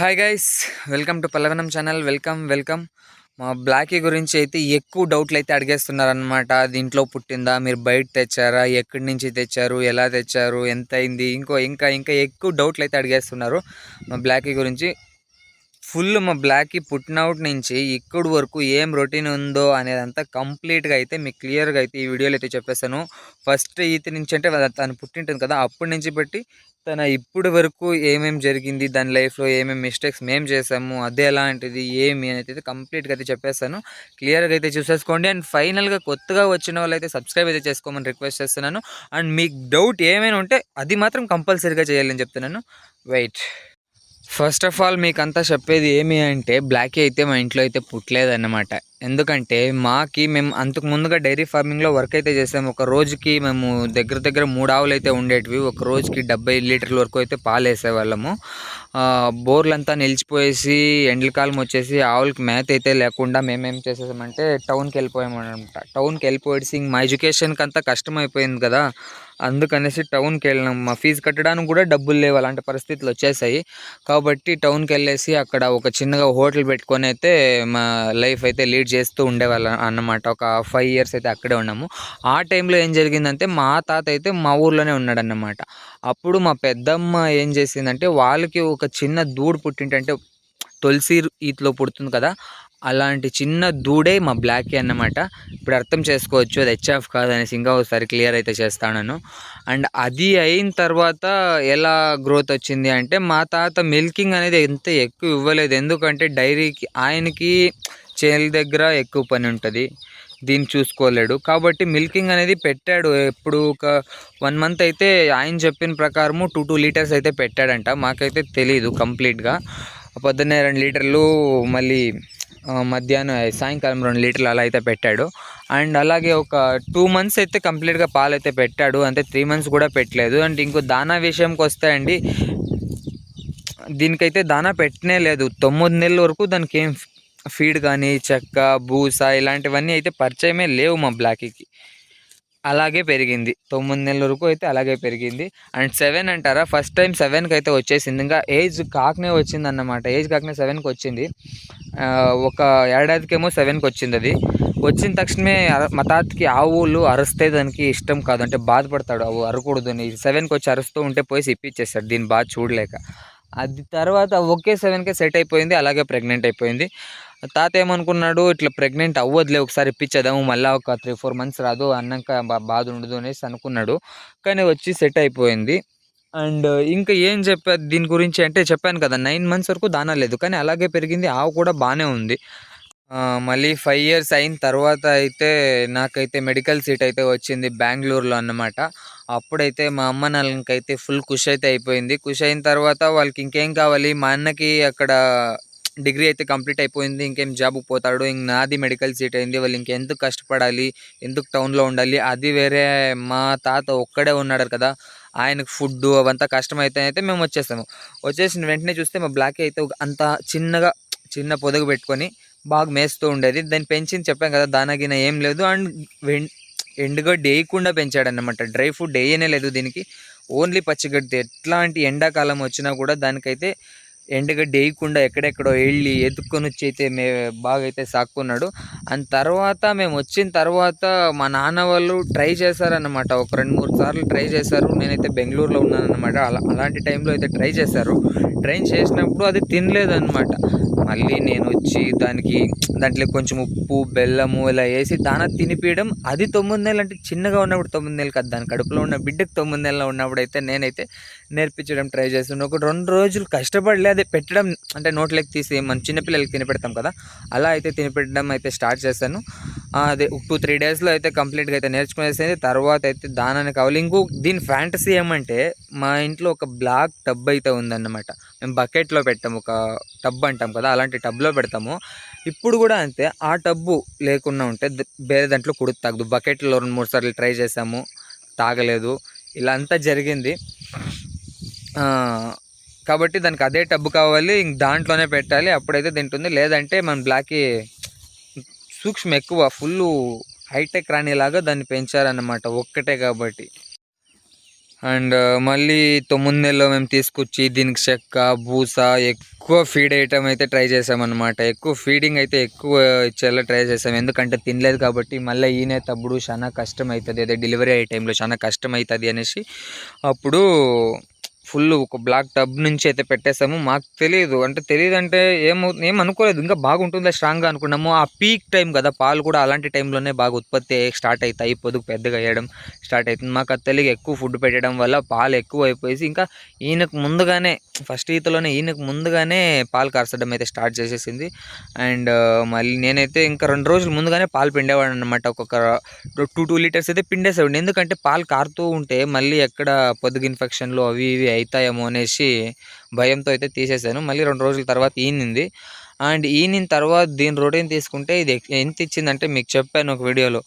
Hi guys welcome to Pallavanam channel welcome welcome మా బ్లాకీ గురించి అయితే ఎక్కువ డౌట్లు అయితే అడిగేస్తున్నారనమాట దీంట్లో పుట్టిందా? మీరు బయట తెచ్చారా? ఎక్కడి నుంచి తెచ్చారు? ఎలా తెచ్చారు? ఎంత అయింది? ఇంకో ఇంకా ఇంకా ఎక్కువ డౌట్లు అయితే అడిగేస్తున్నారు మా బ్లాకీ గురించి. ఫుల్ మా బ్లాకీ పుట్టినౌట్ నుంచి ఇక్కడి వరకు ఏం రొటీన్ ఉందో అనేదంతా కంప్లీట్గా అయితే మీకు క్లియర్గా అయితే ఈ వీడియోలో అయితే చెప్పేస్తాను. ఫస్ట్ ఈత నుంచి అంటే తను పుట్టింటుంది కదా అప్పటి నుంచి బట్టి తన ఇప్పుడు వరకు ఏమేమి జరిగింది దాని లైఫ్లో ఏమేమి మిస్టేక్స్ మేము చేసాము అదే ఎలాంటిది ఏమి అనేది అయితే కంప్లీట్గా అయితే చెప్పేస్తాను. క్లియర్గా అయితే చూసేసుకోండి. అండ్ ఫైనల్గా కొత్తగా వచ్చిన వాళ్ళైతే సబ్స్క్రైబ్ అయితే చేసుకోమని రిక్వెస్ట్ చేస్తున్నాను. అండ్ మీకు డౌట్ ఏమైనా ఉంటే అది మాత్రం కంపల్సరీగా చేయాలని చెప్తున్నాను. వెయిట్. ఫస్ట్ ఆఫ్ ఆల్ మీకు అంతా చెప్పేది ఏమి అంటే బ్లాకీ అయితే మా ఇంట్లో అయితే పుట్టలేదన్నమాట. ఎందుకంటే మాకి మేము అంతకు ముందుగా డైరీ ఫార్మింగ్లో వర్క్ అయితే చేసాము ఒక రోజుకి మేము దగ్గర దగ్గర మూడు ఆవులు అయితే ఉండేటివి. ఒక రోజుకి డెబ్బై లీటర్ల వరకు అయితే పాలు వేసేవాళ్ళము బోర్లంతా నిలిచిపోయేసి ఎండలకాలం వచ్చేసి ఆవులకి మేత అయితే లేకుండా మేమేం చేసేసామంటే టౌన్కి వెళ్ళిపోయామనమాట టౌన్కి వెళ్ళిపోయేసి మా ఎడ్యుకేషన్కి అంతా కష్టమైపోయింది కదా. అందుకనేసి టౌన్కి వెళ్ళినాం మా ఫీజు కట్టడానికి కూడా డబ్బులు లేవు. అలాంటి పరిస్థితులు వచ్చేసాయి. కాబట్టి టౌన్కి వెళ్ళేసి అక్కడ ఒక చిన్నగా హోటల్ పెట్టుకొని అయితే మా లైఫ్ అయితే లీడ్ చేస్తూ ఉండేవాళ్ళం అన్నమాట. ఒక ఫైవ్ ఇయర్స్ అయితే అక్కడే ఉన్నాము. ఆ టైంలో ఏం జరిగిందంటే మా తాత అయితే మా ఊర్లోనే ఉన్నాడన్నమాట. అప్పుడు మా పెద్దమ్మ ఏం చేసిందంటే వాళ్ళకి ఒక చిన్న దూడు పుట్టింటంటే తులసి ఈతలో పుడుతుంది కదా అలాంటి చిన్న దూడే మా బ్లాక్ అన్నమాట. ఇప్పుడు అర్థం చేసుకోవచ్చు అది హెచ్ఎఫ్ కాదనేసి ఇంకా ఒకసారి క్లియర్ అయితే చేస్తాను అండ్ అది అయిన తర్వాత ఎలా గ్రోత్ వచ్చింది అంటే మా తాత మిల్కింగ్ అనేది ఎంత ఎక్కువ ఇవ్వలేదు. ఎందుకంటే డైరీకి ఆయనకి చేల దగ్గర ఎక్కువ పని ఉంటుంది. దీన్ని చూసుకోలేడు. కాబట్టి మిల్కింగ్ అనేది పెట్టాడు. ఎప్పుడు ఒక వన్ మంత్ అయితే ఆయన చెప్పిన ప్రకారము టూ టూ లీటర్స్ అయితే పెట్టాడంట. మాకైతే తెలియదు కంప్లీట్గా. పొద్దున్నే రెండు లీటర్లు మళ్ళీ మధ్యాహ్నం సాయంకాలం రెండు లీటర్లు అలా అయితే పెట్టాడు. అండ్ అలాగే ఒక టూ మంత్స్ అయితే కంప్లీట్గా పాలు అయితే పెట్టాడు. అంటే త్రీ మంత్స్ కూడా పెట్టలేదు. అండ్ ఇంకో దానా విషయంకి వస్తే అండి దీనికైతే దానా పెట్టనే లేదు. తొమ్మిది నెలల వరకు దానికి ఏం ఫీడ్ కానీ చెక్క బూస ఇలాంటివన్నీ అయితే పరిచయమే లేవు మా బ్లాకీకి. అలాగే పెరిగింది. తొమ్మిది నెలల వరకు అయితే అలాగే పెరిగింది. అండ్ సెవెన్ అంటారా? ఫస్ట్ టైం సెవెన్కి అయితే వచ్చేసింది. ఇంకా ఏజ్ కాకనే వచ్చింది అన్నమాట ఏజ్ కాకనే సెవెన్కి వచ్చింది. ఒక ఏడాదికేమో సెవెన్కి వచ్చింది అది. వచ్చిన తక్షణమే మా తాతకి ఆవులు అరుస్తే దానికి ఇష్టం కాదు. అంటే బాధపడతాడు అవు అరకూడదు అని. సెవెన్కి వచ్చి అరుస్తూ ఉంటే పోయి ఇప్పించేస్తాడు దీన్ని బాగా చూడలేక. అది తర్వాత ఒకే సెవెన్కే సెట్ అయిపోయింది. అలాగే ప్రెగ్నెంట్ అయిపోయింది. తాత ఏమనుకున్నాడు ఇట్లా ప్రెగ్నెంట్ అవ్వదులే ఒకసారి ఇప్పించేదాము మళ్ళీ ఒక త్రీ ఫోర్ మంత్స్ రాదు అన్నాక బాధ ఉండదు అనేసి అనుకున్నాడు. కానీ వచ్చి సెట్ అయిపోయింది. అండ్ ఇంకా ఏం చెప్పా దీని గురించి అంటే చెప్పాను కదా నైన్ మంత్స్ వరకు దానా లేదు. కానీ అలాగే పెరిగింది ఆవు కూడా బాగానే ఉంది. మళ్ళీ ఫైవ్ ఇయర్స్ అయిన తర్వాత అయితే నాకైతే మెడికల్ సీట్ అయితే వచ్చింది బెంగళూరులో అన్నమాట. అప్పుడైతే మా అమ్మ నాన్నకైతే ఫుల్ ఖుషి అయితే అయిపోయింది. ఖుషి అయిన తర్వాత వాళ్ళకి ఇంకేం కావాలి? మా అన్నకి అక్కడ డిగ్రీ అయితే కంప్లీట్ అయిపోయింది ఇంకేం జాబ్కి పోతాడు ఇంక నాది మెడికల్ సీట్ అయింది వాళ్ళు ఇంకెందుకు కష్టపడాలి ఎందుకు టౌన్లో ఉండాలి అది వేరే మా తాత ఒక్కడే ఉన్నాడు కదా ఆయనకు ఫుడ్ అవంతా కష్టమైతే అయితే మేము వచ్చేస్తాము. వచ్చేసిన వెంటనే చూస్తే మా బ్లాక్ అయితే అంత చిన్నగా చిన్న పొదుగు పెట్టుకొని బాగా మేస్తూ ఉండేది. దాన్ని పెంచింది చెప్పాం కదా దానగిన ఏం లేదు. అండ్ ఎండుగడ్డి వేయకుండా పెంచాడనమాట డ్రై ఫుడ్ వేయనే లేదు దీనికి. ఓన్లీ పచ్చిగడ్డి. ఎట్లాంటి ఎండాకాలం వచ్చినా కూడా దానికైతే ఎండగడ్డి వేయకుండా ఎక్కడెక్కడో వెళ్ళి ఎత్తుక్కొని వచ్చి అయితే మే బాగా అయితే సాక్కున్నాడు. అండ్ తర్వాత మేము వచ్చిన తర్వాత మా నాన్న వాళ్ళు ట్రై చేశారనమాట ఒక రెండు మూడు సార్లు ట్రై చేశారు. నేనైతే బెంగళూరులో ఉన్నానమాట అలా అలాంటి టైంలో అయితే ట్రై చేశారు. ట్రై చేసినప్పుడు అది తినలేదన్నమాట. మళ్ళీ నేను వచ్చి దానికి దాంట్లో కొంచెం ఉప్పు బెల్లము ఇలా వేసి దాన తినిపించడం అది తొమ్మిది నెలలు అంటే చిన్నగా ఉన్నప్పుడు తొమ్మిది నెలలు కదా. దాని కడుపులో ఉన్న బిడ్డకు తొమ్మిది నెలలు ఉన్నప్పుడు అయితే నేనైతే నేర్పించడం ట్రై చేస్తున్నాను ఒక రెండు రోజులు కష్టపడలే అదే పెట్టడం అంటే నోట్లోకి తీసి మన చిన్నపిల్లలకి తినిపెడతాం కదా. అలా అయితే తినిపెట్టడం అయితే స్టార్ట్ చేశాను. అదే టూ త్రీ డేస్లో అయితే కంప్లీట్గా అయితే నేర్చుకునేసింది. తర్వాత అయితే దానాన్ని కావాలి. ఇంకో దీని ఫ్యాంటసీ ఏమంటే మా ఇంట్లో ఒక బ్లాక్ టబ్ అయితే ఉందన్నమాట. మేము బకెట్లో పెట్టాము. ఒక టబ్ అంటాం కదా అలాంటి టబ్లో పెడతాము. ఇప్పుడు కూడా అంతే ఆ టబ్బు లేకుండా ఉంటే వేరే దాంట్లో కుడు తాగదు. బకెట్లో రెండు మూడు సార్లు ట్రై చేసాము తాగలేదు. ఇలా అంతా జరిగింది. కాబట్టి దానికి అదే టబ్బు కావాలి ఇంక దాంట్లోనే పెట్టాలి అప్పుడైతే తింటుంది. లేదంటే మన బ్లాక్కి సూక్ష్మ ఎక్కువ ఫుల్ హైటెక్ రాణిలాగా దాన్ని పెంచారన్నమాట ఒక్కటే కాబట్టి. అండ్ మళ్ళీ తొమ్మిది నెలలో మేము తీసుకొచ్చి దీనికి చెక్క బూస ఎక్కువ ఫీడ్ ఐటమ్ అయితే ట్రై చేసామన్నమాట. ఎక్కువ ఫీడింగ్ అయితే ఎక్కువ ఇచ్చేలా ట్రై చేసాం. ఎందుకంటే తినలేదు కాబట్టి మళ్ళీ ఈయనే తప్పుడు చాలా కష్టం అవుతుంది. అదే డెలివరీ అయ్యే టైంలో చాలా కష్టం అవుతుంది అనేసి అప్పుడు ఫుల్ ఒక బ్లాక్ టబ్ నుంచి అయితే పెట్టేసాము మాకు తెలియదు అంటే తెలియదు అంటే ఏమో ఏం అనుకోలేదు. ఇంకా బాగుంటుందా స్ట్రాంగ్గా అనుకున్నాము. ఆ పీక్ టైం కదా పాలు కూడా అలాంటి టైంలోనే బాగా ఉత్పత్తి స్టార్ట్ అవుతాయి. పొదుగు పెద్దగా వేయడం స్టార్ట్ అవుతుంది. మాకు అది తెలియక ఎక్కువ ఫుడ్ పెట్టడం వల్ల పాలు ఎక్కువ అయిపోయేసి ఇంకా ఈయనకు ముందుగానే ఫస్ట్ ఈతలోనే ఈయనకు ముందుగానే పాలు కార్చడం అయితే స్టార్ట్ చేసేసింది. అండ్ uh, మళ్ళీ నేనైతే ఇంకా రెండు రోజులు ముందుగానే పాలు పిండేవాడు అనమాట ఒక్కొక్క టూ టూ లీటర్స్ అయితే పిండేసేవాడిని. ఎందుకంటే పాలు కారుతూ ఉంటే మళ్ళీ ఎక్కడ పొదుగు ఇన్ఫెక్షన్లు అవి ఇవి అవుతాయేమో అనేసి భయంతో అయితే తీసేసాను మళ్ళీ రెండు రోజుల తర్వాత ఈనింది. అండ్ ఈనిన తర్వాత దీని రొటీన్ తీసుకుంటే ఇది ఎంత ఇచ్చిందంటే మీకు చెప్పాను ఒక వీడియోలో.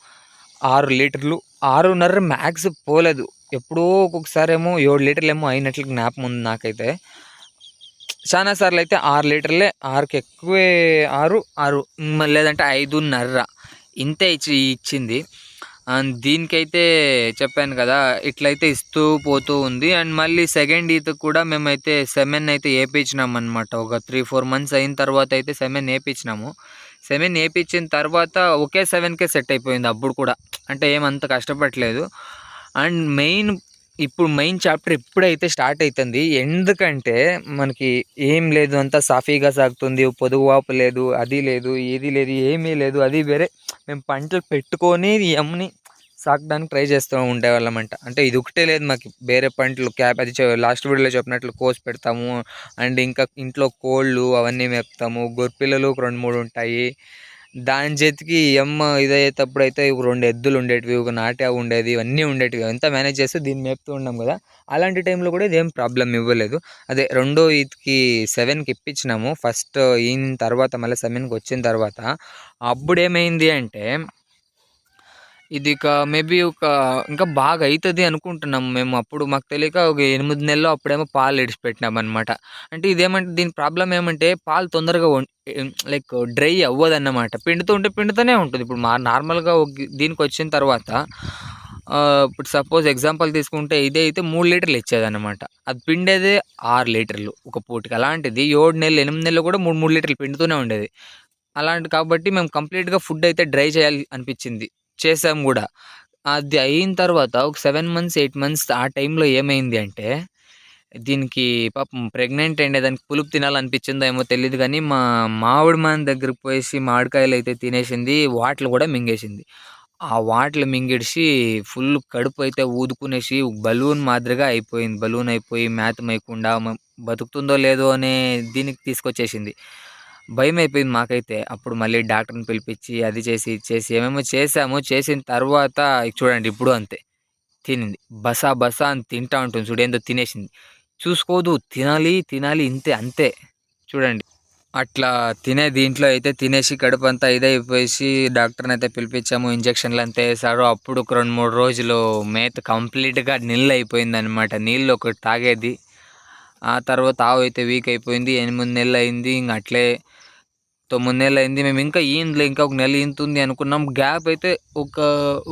ఆరు లీటర్లు ఆరున్నర మ్యాక్స్ పోలేదు. ఎప్పుడో ఒక్కొక్కసారి ఏమో ఏడు లీటర్లు ఏమో అయినట్లు జ్ఞాపం ఉంది నాకైతే. చాలా సార్లు అయితే ఆరు లీటర్లే ఆరుకి ఎక్కువే ఆరు ఆరు లేదంటే ఐదున్నర ఇంతే ఇచ్చి ఇచ్చింది. దీనికైతే చెప్పాను కదా ఇట్లయితే ఇస్తూ పోతూ ఉంది. అండ్ మళ్ళీ సెకండ్ ఈత్ కూడా మేమైతే సెమెన్ అయితే వేయించినాం అనమాట ఒక త్రీ ఫోర్ మంత్స్ అయిన తర్వాత అయితే సెమెన్ వేయించినాము సెమెన్ వేయించిన తర్వాత ఒకే సెవెన్కే సెట్ అయిపోయింది అప్పుడు కూడా. అంటే ఏమంత కష్టపడలేదు. అండ్ మెయిన్ ఇప్పుడు మెయిన్ చాప్టర్ ఇప్పుడైతే స్టార్ట్ అవుతుంది ఎందుకంటే మనకి ఏం లేదు అంతా సాఫీగా సాగుతుంది. పొదుగువాపు లేదు అది లేదు ఏది లేదు ఏమీ లేదు అది వేరే. మేము పంటలు పెట్టుకొని ఎమ్ని సాగడానికి ట్రై చేస్తూ ఉండేవాళ్ళమంట అంటే. ఇది ఒకటే లేదు మాకు. వేరే పంటలు క్యాప్ అది లాస్ట్ వీడియోలో చెప్పినట్లు కోసి పెడతాము. అండ్ ఇంకా ఇంట్లో కోళ్ళు అవన్నీ మేపుతాము. గొర్రెపిల్లలు రెండు మూడు ఉంటాయి. దాని చేతికి ఎమ్మ ఇదయ్యేటప్పుడు అయితే రెండు ఎద్దులు ఉండేటివి ఒక నాట్యా ఉండేది ఇవన్నీ ఉండేటివి. అంతా మేనేజ్ చేస్తూ దీన్ని మేపుతూ ఉన్నాం కదా. అలాంటి టైంలో కూడా ఇదేం ప్రాబ్లం ఇవ్వలేదు. అదే రెండో ఈద్కి సెవెన్కి ఇప్పించినాము. ఫస్ట్ ఈయన తర్వాత మళ్ళీ సెవెన్కి వచ్చిన తర్వాత అప్పుడు ఏమైంది అంటే ఇది ఇక మేబీ ఒక ఇంకా బాగా అవుతుంది అనుకుంటున్నాం మేము అప్పుడు. మాకు తెలియక ఒక ఎనిమిది నెలలు అప్పుడేమో పాలు ఇడిచిపెట్టినాం అనమాట అంటే ఇదేమంటే దీని ప్రాబ్లం ఏమంటే పాలు తొందరగా లైక్ డ్రై అవ్వదన్నమాట. పిండుతూ ఉంటే పిండుతూనే ఉంటుంది. ఇప్పుడు మా నార్మల్గా దీనికి వచ్చిన తర్వాత ఇప్పుడు సపోజ్ ఎగ్జాంపుల్ తీసుకుంటే ఇదే అయితే మూడు లీటర్లు ఇచ్చేదన్నమాట. అది పిండేదే ఆరు లీటర్లు ఒక పూటకి. అలాంటిది ఏడు నెలలు ఎనిమిది నెలలు కూడా మూడు మూడు లీటర్లు పిండుతూనే ఉండేది. అలాంటి కాబట్టి మేము కంప్లీట్గా ఫుడ్ అయితే డ్రై చేయాలి అనిపించింది. చేసాం కూడా అది అయిన తర్వాత ఒక సెవెన్ మంత్స్ ఎయిట్ మంత్స్ ఆ టైంలో ఏమైంది అంటే దీనికి పాపం ప్రెగ్నెంట్ అండి దానికి పులుపు తినాలనిపించిందో ఏమో తెలియదు కానీ మా మామిడి మాన్ దగ్గరికి పోయేసి మామిడికాయలు అయితే తినేసింది వాటలు కూడా మింగేసింది. ఆ వాటలు మింగిడిసి ఫుల్ కడుపు అయితే ఊదుకునేసి బలూన్ మాదిరిగా అయిపోయింది. బలూన్ అయిపోయి మేతమైకుండా బతుకుతుందో లేదో అనే దీనికి తీసుకొచ్చేసింది. భయం అయిపోయింది మాకైతే. అప్పుడు మళ్ళీ డాక్టర్ని పిలిపించి అది చేసి చేసి ఏమేమో చేసాము. చేసిన తర్వాత చూడండి ఇప్పుడు అంతే. తినింది. బసా బసా అని తింటా ఉంటుంది చూడు ఏందో తినేసింది. చూసుకోదు తినాలి తినాలి ఇంతే అంతే. చూడండి. అట్లా తినే దీంట్లో అయితే తినేసి కడుపు అంతా ఇదైపోయేసి డాక్టర్ని అయితే పిలిపించాము. ఇంజక్షన్లు అంతా వేసారు అప్పుడు ఒక రెండు మూడు రోజులు మేత కంప్లీట్గా నీళ్ళు అయిపోయింది అనమాట నీళ్ళు ఒకటి తాగేది. ఆ తర్వాత ఆవు అయితే వీక్ అయిపోయింది ఎనిమిది నెలలు అయింది ఇంక అట్లే తొమ్మిది నెలలు అయింది. మేము ఇంకా ఈందులో ఇంకా ఒక నెల ఈంతుంది అనుకున్నాం. గ్యాప్ అయితే ఒక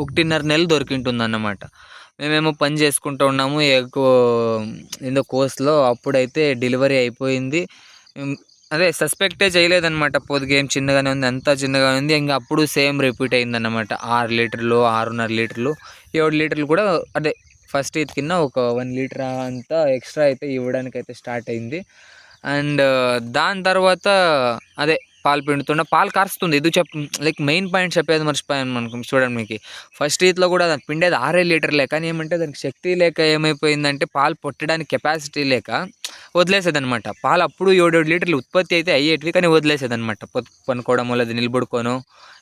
ఒకటిన్నర నెల దొరికింటుంది అన్నమాట మేమేమో పని చేసుకుంటూ ఉన్నాము. ఎక్కువ ఏందో కోర్స్లో అప్పుడైతే డెలివరీ అయిపోయింది. అదే సస్పెక్టే చేయలేదన్నమాట. పొద్దుగా ఏం చిన్నగానే ఉంది అంతా చిన్నగానే ఉంది. ఇంకా అప్పుడు సేమ్ రిపీట్ అయిందన్నమాట. ఆరు లీటర్లు ఆరున్నర లీటర్లు ఏడు లీటర్లు కూడా అదే ఫస్ట్ ఈత్ కింద ఒక వన్ లీటర్ అంతా ఎక్స్ట్రా అయితే ఇవ్వడానికి అయితే స్టార్ట్ అయింది. అండ్ దాని తర్వాత అదే పాలు పిండుతున్న పాలు కారుస్తుంది. ఇది చెప్ లైక్ మెయిన్ పాయింట్ చెప్పేది మర్చిపోయాను మనకు చూడండి మీకు. ఫస్ట్ ఈత్లో కూడా దానికి పిండేది ఆరే లీటర్లే కానీ ఏమంటే దానికి శక్తి లేక ఏమైపోయిందంటే పాలు పొట్టడానికి కెపాసిటీ లేక వదిలేసేదనమాట పాలు అప్పుడు ఏడేడు లీటర్లు ఉత్పత్తి అయితే అయ్యేటివి కానీ వదిలేసేదనమాట పనుకోవడం వల్ల అది నిలబడుకోను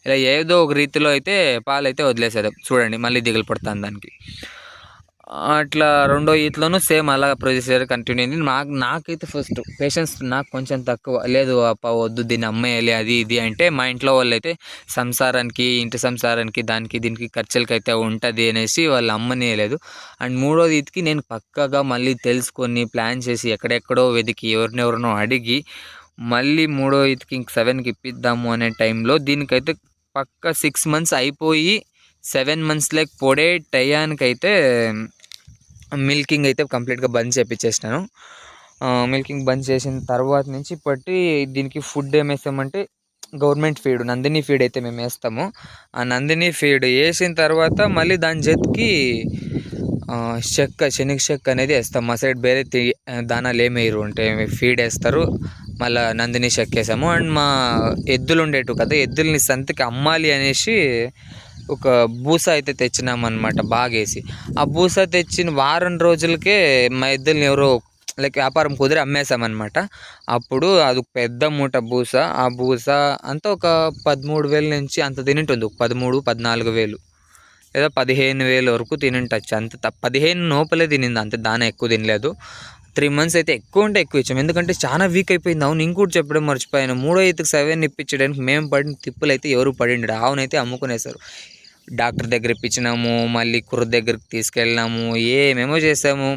ఇలా ఏదో ఒక రీతిలో అయితే పాలు అయితే వదిలేసేది. చూడండి మళ్ళీ దిగులు పడుతుంది దానికి. అట్లా రెండో ఈతలోనూ సేమ్ అలా ప్రొసీజర్ కంటిన్యూ అయింది. నాకు నాకైతే ఫస్ట్ పేషెన్స్ నాకు కొంచెం తక్కువ. లేదు అప్ప వద్దు దీన్ని అమ్మేయాలి అది ఇది అంటే మా ఇంట్లో వాళ్ళు అయితే సంసారానికి ఇంటి సంసారానికి దానికి దీనికి ఖర్చులకి అయితే ఉంటుంది అనేసి వాళ్ళు అమ్మనేయలేదు. అండ్ మూడోది ఈతకి నేను పక్కగా మళ్ళీ తెలుసుకొని ప్లాన్ చేసి ఎక్కడెక్కడో వెతికి ఎవరినెవరినో అడిగి మళ్ళీ మూడో ఈతకి ఇంక సెవెన్కి ఇప్పిద్దాము అనే టైంలో దీనికైతే పక్క సిక్స్ మంత్స్ అయిపోయి సెవెన్ మంత్స్ లైక్ పొడే టయానికైతే మిల్కింగ్ అయితే కంప్లీట్గా బంద్ చేపించేసినాను మిల్కింగ్ బంద్ చేసిన తర్వాత నుంచి ఇప్పటి దీనికి ఫుడ్ ఏం వేస్తామంటే గవర్నమెంట్ ఫీడ్ నందిని ఫీడ్ అయితే మేము వేస్తాము. ఆ నందిని ఫీడ్ వేసిన తర్వాత మళ్ళీ దాని జతకి చెక్క శనగ చెక్క అనేది వేస్తాం. మా సైడ్ వేరే దానాలు ఏమి వేయరు. అంటే ఫీడ్ వేస్తారు. మళ్ళీ నందిని చెక్క వేసాము. అండ్ మా ఎద్దులు ఉండేటివి కదా ఎద్దుల్ని సంతకి అమ్మాలి అనేసి ఒక బూస అయితే తెచ్చినాం అనమాట బాగేసి. ఆ బూస తెచ్చిన వారం రోజులకే మా ఇద్దరిని ఎవరో లైక్ వ్యాపారం కుదిరి అమ్మేసామన్నమాట అప్పుడు అది పెద్ద మూట బూస ఆ బూస అంతా ఒక పదమూడు వేల నుంచి అంత తినింటుంది పదమూడు పద్నాలుగు వేలు. లేదా పదిహేను వేల వరకు తినింటచ్చు అంత పదిహేను లోపలే తినింది అంత దాన ఎక్కువ తినలేదు. త్రీ మంత్స్ అయితే ఎక్కువ ఉంటే ఎక్కువ ఇచ్చాము ఎందుకంటే చాలా వీక్ అయిపోయింది. అవును ఇంకోటి చెప్పడం మర్చిపోయాను. మూడో ఐదుకి సెవెన్ ఇప్పించడానికి మేము పడిన తిప్పులు అయితే ఎవరు పడిండు ఆవునైతే అమ్ముకునేసారు డాక్టర్ దగ్గర ఇప్పించినాము మళ్ళీ కుర్ర దగ్గరికి తీసుకెళ్ళినాము ఏమేమో చేసాము.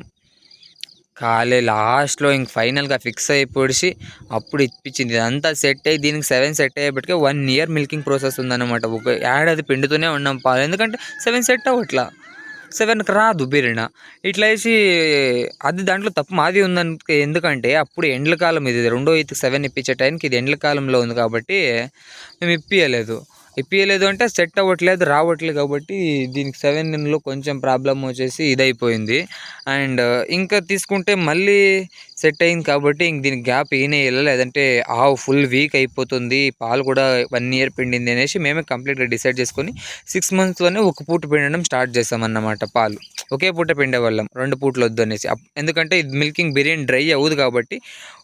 కాలే లాస్ట్లో ఇంక ఫైనల్గా ఫిక్స్ అయిపోడిసి అప్పుడు ఇప్పించింది. ఇదంతా సెట్ అయ్యి దీనికి సెవెన్ సెట్ అయ్యేపటికే వన్ ఇయర్ మిల్కింగ్ ప్రాసెస్ ఉందన్నమాట. ఒక ఏడాది పిండుతూనే ఉన్నాం పాలు. ఎందుకంటే సెవెన్ సెట్ అవ్వట్లా. సెవెన్కి రాదు బిరిన ఇట్లా వేసి అది దాంట్లో తప్పు మాది ఉందని ఎందుకంటే అప్పుడు ఎండ్ల కాలం ఇది. రెండో ఇది సెవెన్ ఇప్పించే టైంకి ఇది ఎండ్ల కాలంలో ఉంది కాబట్టి మేము ఇప్పియలేదు. ఇప్పించలేదు అంటే సెట్ అవ్వట్లేదు రావట్లేదు కాబట్టి దీనికి సెవెన్ ఇన్లో కొంచెం ప్రాబ్లం వచ్చేసి ఇదైపోయింది. అండ్ ఇంకా తీసుకుంటే మళ్ళీ సెట్ అయింది కాబట్టి ఇంక దీనికి గ్యాప్ ఈయన లేదంటే ఆవు ఫుల్ వీక్ అయిపోతుంది పాలు కూడా వన్ ఇయర్ పిండింది అనేసి మేమే కంప్లీట్గా డిసైడ్ చేసుకొని సిక్స్ మంత్స్లోనే ఒక పూట పిండడం స్టార్ట్ చేసామన్నమాట పాలు. ఒకే పూట పిండే వాళ్ళం రెండు పూటలు వద్దు అనేసి. ఎందుకంటే ఇది మిల్కింగ్ బిర్యానీ డ్రై అవ్వదు కాబట్టి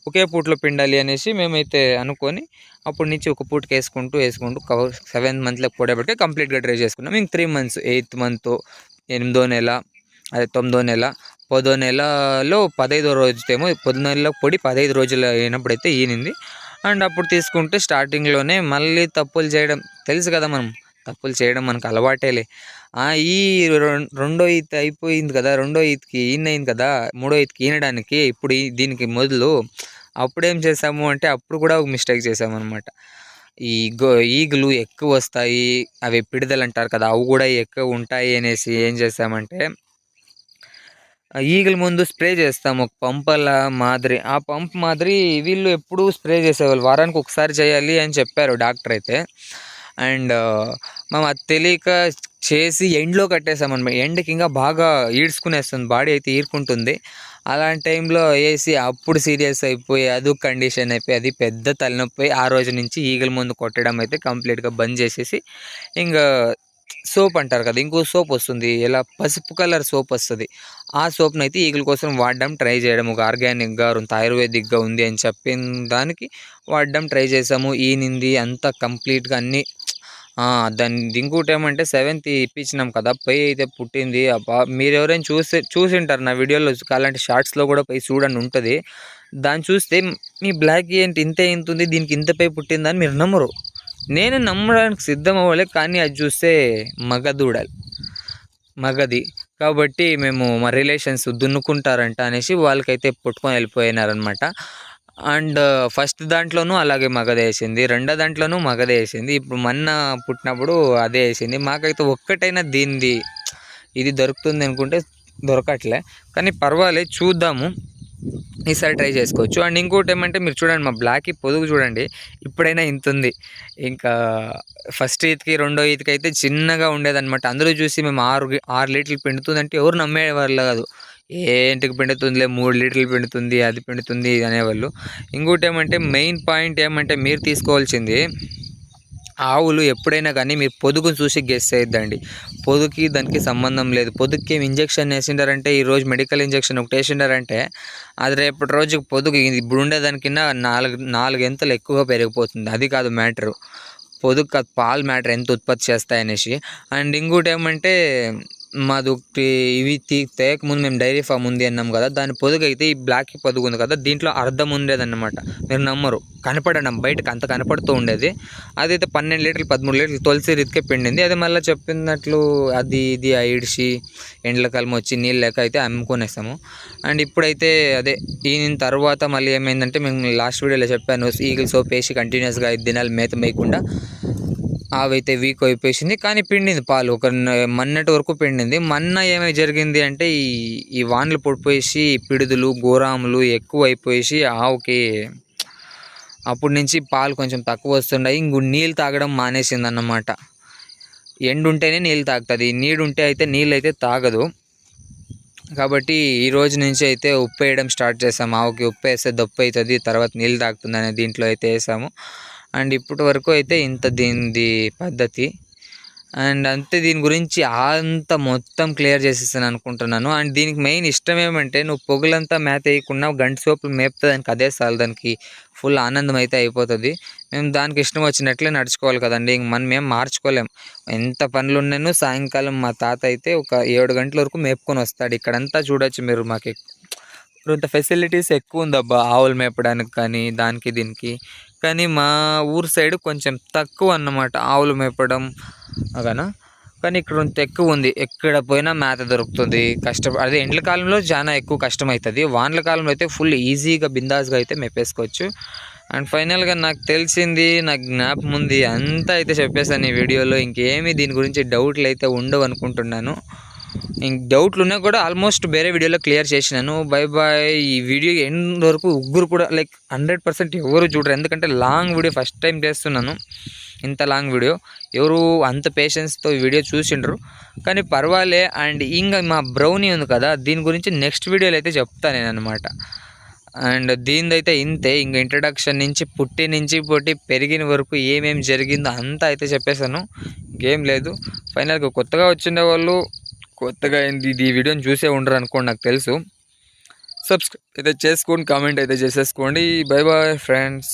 ఒకే పూటలో పిండాలి అనేసి మేమైతే అనుకొని అప్పటి నుంచి ఒక పూటకి వేసుకుంటూ వేసుకుంటూ కవర్ సెవెంత్ మంత్లో కూడబెట్టి కంప్లీట్గా డ్రై చేసుకున్నాం. ఇంక త్రీ మంత్స్ ఎయిత్ మంత్ ఎనిమిదో నెల అదే తొమ్మిదో నెల పదో నెలలో పదహైదో రోజుతేమో పొద్దు నెలలో పొడి పదహైదు రోజులు అయినప్పుడైతే ఈనింది. అండ్ అప్పుడు తీసుకుంటే స్టార్టింగ్లోనే మళ్ళీ తప్పులు చేయడం తెలుసు కదా మనం తప్పులు చేయడం మనకు అలవాటేలే. ఈ రెండో ఈత్ అయిపోయింది కదా రెండో ఈత్కి ఈనయింది కదా మూడో ఈత్కి ఈనడానికి ఇప్పుడు దీనికి మొదలు అప్పుడేం చేసాము అంటే అప్పుడు కూడా ఒక మిస్టేక్ చేసామన్నమాట ఈ గో ఈగలు ఎక్కువ వస్తాయి అవి పిడిదలు అంటారు కదా అవి కూడా ఎక్కువ ఉంటాయి అనేసి ఏం చేసామంటే ఈగల ముందు స్ప్రే చేస్తాము ఒక పంపల మాదిరి. ఆ పంప్ మాదిరి వీళ్ళు ఎప్పుడూ స్ప్రే చేసేవాళ్ళు. వారానికి ఒకసారి చేయాలి అని చెప్పారు డాక్టర్ అయితే. అండ్ మేము అది తెలియక చేసి ఎండ్లో కట్టేసామన్నమాట. ఎండకి ఇంకా బాగా ఈడ్చుకునేస్తుంది బాడీ అయితే ఈరుకుంటుంది. అలాంటి టైంలో వేసి అప్పుడు సీరియస్ అయిపోయి అది కండిషన్ అయిపోయి అది పెద్ద తలనొప్పి. ఆ రోజు నుంచి ఈగల ముందు కొట్టడం అయితే కంప్లీట్గా బంద్ చేసేసి ఇంకా సోప్ అంటారు కదా ఇంకో సోప్ వస్తుంది. ఇలా పసుపు కలర్ సోప్ వస్తుంది. ఆ సోప్ని అయితే ఈగల కోసం వాడడం ట్రై చేయడం. ఒక ఆర్గానిక్గా కొంత ఆయుర్వేదిక్గా ఉంది అని చెప్పిన దానికి వాడడం ట్రై చేసాము ఈనింది అంతా కంప్లీట్గా అన్నీ దాన్ని ఇంకోటి ఏమంటే సెవెంత్ ఇప్పించినాం కదా పై అయితే పుట్టింది. అబ్బా మీరు ఎవరైనా చూసి చూసింటారు నా వీడియోలో అలాంటి షార్ట్స్లో కూడా పై చూడండి ఉంటుంది. దాన్ని చూస్తే మీ బ్లాక్ ఏంటి ఇంత ఇంత ఉంది దీనికి ఇంత పై పుట్టిందని మీరు నమ్మరు. నేను నమ్మడానికి సిద్ధం అవ్వలే కానీ అది చూస్తే మగదూడలు. మగది. కాబట్టి మేము మా రిలేషన్స్ దున్నుకుంటారంట అనేసి వాళ్ళకైతే పుట్టుకొని వెళ్ళిపోయినారనమాట అండ్ ఫస్ట్ దాంట్లోనూ అలాగే మగధ వేసింది. రెండో దాంట్లోనూ మగధ వేసింది. ఇప్పుడు మొన్న పుట్టినప్పుడు అదే వేసింది. మాకైతే ఒక్కటైనా దీనిది ఇది దొరుకుతుంది అనుకుంటే దొరకట్లే. కానీ పర్వాలేదు చూద్దాము. ఈసారి ట్రై చేసుకోవచ్చు. అండ్ ఇంకోటి ఏమంటే మీరు చూడండి మా బ్లాక్కి పొదుగు చూడండి ఇప్పుడైనా ఇంత ఉంది. ఇంకా ఫస్ట్ ఈత్కి రెండో ఈత్కి అయితే చిన్నగా ఉండేదన్నమాట. అందరూ చూసి మేము ఆరు ఆరు లీటర్లు పిండుతుందంటే ఎవరు నమ్మేవాళ్ళు కాదు. ఏంటికి పిండుతుందిలే మూడు లీటర్లు పిండుతుంది అది పిండుతుంది అనేవాళ్ళు. ఇంకోటి ఏమంటే మెయిన్ పాయింట్ ఏమంటే మీరు తీసుకోవాల్సింది ఆవులు ఎప్పుడైనా కానీ మీరు పొదుగును చూసి గెస్ చేయొద్దండి. పొదుకి దానికి సంబంధం లేదు. పొదుగుకి ఇంజక్షన్ వేసిండారంటే ఈరోజు మెడికల్ ఇంజక్షన్ ఒకటి వేసిండారంటే అది రేపటి రోజుకి పొదుగు ఇప్పుడు ఉండేదానికన్నా నాలుగు నాలుగు ఎంతలు ఎక్కువగా పెరిగిపోతుంది. అది కాదు మ్యాటరు. పొదుగు పాలు మ్యాటర్ ఎంత ఉత్పత్తి చేస్తాయనేసి అండ్ ఇంకోటి ఏమంటే మాది ఒకటి ఇవి తీ ముందు మేము డైరీ ఫామ్ ఉంది అన్నాం కదా దాని పొదుగు అయితే ఈ బ్లాక్ పొదుగు ఉంది కదా దీంట్లో అర్థం ఉండేదన్నమాట. మీరు నమ్మరు. కనపడడం బయటకు అంత కనపడుతూ ఉండేది. అదైతే పన్నెండు లీటర్లు పదమూడు లీటర్లు తొలిసి రీతికే పిండింది. అది మళ్ళీ చెప్పినట్లు అది ఇది ఐడిసి ఎండ్లకాలం వచ్చి నీళ్ళు లేక అయితే అమ్ముకునేసాము. అండ్ ఇప్పుడైతే అదే ఈ తర్వాత మళ్ళీ ఏమైందంటే మేము లాస్ట్ వీడియోలో చెప్పాను ఈగిల్ సోప్ వేసి కంటిన్యూస్గా ఐదు దినాలు మేత మేయకుండా ఆవైతే వీక్ అయిపోయింది. కానీ పిండింది పాలు. ఒక మన్నటి వరకు పిండింది. మన్న ఏమై జరిగింది అంటే ఈ ఈ వానలు పడిపోయేసి పిడుదులు గోరాములు ఎక్కువ అయిపోయేసి ఆవుకి అప్పటి నుంచి పాలు కొంచెం తక్కువ వస్తున్నాయి ఇంకో నీళ్ళు తాగడం మానేసింది అన్నమాట ఎండు ఉంటేనే నీళ్ళు తాగుతుంది. నీడు ఉంటే అయితే నీళ్ళు అయితే తాగదు. కాబట్టి ఈ రోజు నుంచి అయితే ఉప్పు వేయడం స్టార్ట్ చేసాము ఆవుకి ఉప్పు వేస్తే దప్పు అవుతుంది తర్వాత నీళ్ళు తాగుతుంది అనే దీంట్లో అయితే వేసాము. అండ్ ఇప్పటి వరకు అయితే ఇంత దీనిది పద్ధతి. అండ్ అంతే దీని గురించి అంత మొత్తం క్లియర్ చేసేసాను అనుకుంటున్నాను. అండ్ దీనికి మెయిన్ ఇష్టం ఏమంటే నువ్వు పొగలంతా మేత వేయకుండా గంట సోపులు మేపుతుంది దానికి అదే చాలు దానికి ఫుల్ ఆనందం అయితే అయిపోతుంది. మేము దానికి ఇష్టం వచ్చినట్లే నడుచుకోవాలి కదండి. ఇంక మనం మేము మార్చుకోలేం. ఎంత పనులు ఉన్నాను సాయంకాలం మా తాత అయితే ఒక ఏడు గంటల వరకు మేపుకొని వస్తాడు. ఇక్కడంతా చూడొచ్చు మీరు మాకు. ఇంత ఫెసిలిటీస్ ఎక్కువ ఉందబ్బా ఆవులు మేపడానికి కానీ దానికి దీనికి. కానీ మా ఊరు సైడ్ కొంచెం తక్కువ అన్నమాట ఆవులు మేపడం అగనా? కానీ ఇక్కడ కొంత ఎక్కువ ఉంది. ఎక్కడ పోయినా మేత దొరుకుతుంది. కష్టం అదే ఎండ్ల కాలంలో చాలా ఎక్కువ కష్టం అవుతుంది వానల కాలంలో అయితే ఫుల్ ఈజీగా బిందాస్గా అయితే మేపేసుకోవచ్చు. అండ్ ఫైనల్గా నాకు తెలిసింది నాకు జ్ఞాపం ఉంది అంతా అయితే చెప్పేసాను ఈ వీడియోలో. ఇంకేమీ దీని గురించి డౌట్లు అయితే ఉండవు అనుకుంటున్నాను. డౌట్లు ఉన్నా కూడా ఆల్మోస్ట్ వేరే వీడియోలో క్లియర్ చేసినాను. బై బాయ్ ఈ వీడియో ఎండ్ వరకు ఉగ్గురు కూడా లైక్ హండ్రెడ్ పర్సెంట్ ఎవరు చూడరు. ఎందుకంటే లాంగ్ వీడియో ఫస్ట్ టైం చేస్తున్నాను. ఇంత లాంగ్ వీడియో ఎవరు అంత పేషెన్స్తో ఈ వీడియో చూసిండ్రు. కానీ పర్వాలే. అండ్ ఇంకా మా బ్రౌనీ ఉంది కదా దీని గురించి నెక్స్ట్ వీడియోలో అయితే చెప్తాను నేను అనమాట అండ్ దీనిదైతే ఇంతే. ఇంక ఇంట్రడక్షన్ నుంచి పుట్టి నుంచి పుట్టి పెరిగిన వరకు ఏమేమి జరిగిందో అంతా అయితే చెప్పేశాను. గేమ్ లేదు. ఫైనల్గా కొత్తగా వచ్చిండే వాళ్ళు కొత్తగా ఏంది? ఈ వీడియోని చూసే ఉండరు అనుకోండి నాకు తెలుసు. సబ్స్క్రైబ్ అయితే చేసుకోండి కామెంట్ అయితే చేసేసుకోండి. Bye bye friends